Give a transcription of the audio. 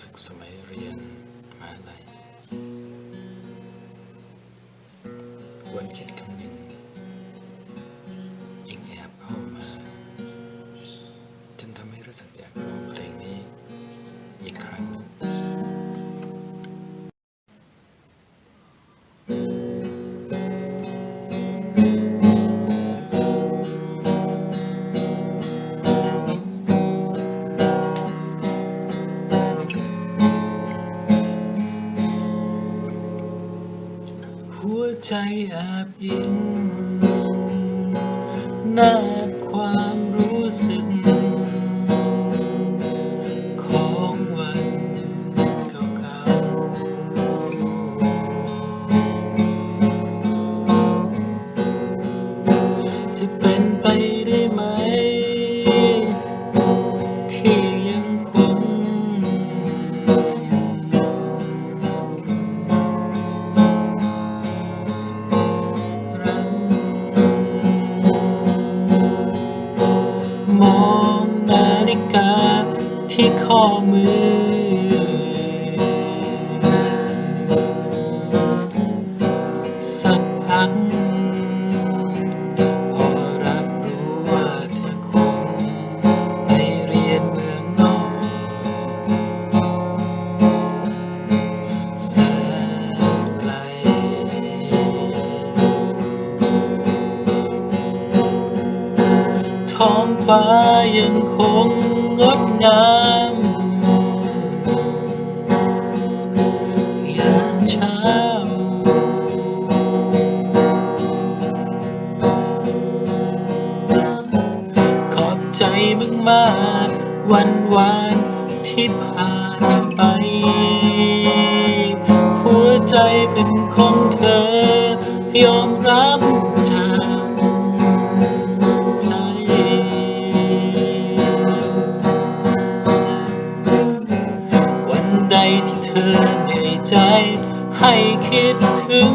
สึกสมัยเรียนมหาลัยวันคิดคำหนึ่งอิงแอบเข้ามาจนทำให้รู้สึกอยากร้องเพลงนี้อีกครั้งหนึ่ง หัวใจแอบยินนาบความรู้สึก ของวันเก่าๆจะเป็นไปได้ไหมที่ ฬิกาที่ข้อมือ ฟ้ายังคงงดงามยามเช้า ขอบใจมึงมากวันวานที่ผ่านไป หัวใจเป็นของเธอยอมรับ เธอในใจให้คิดถึง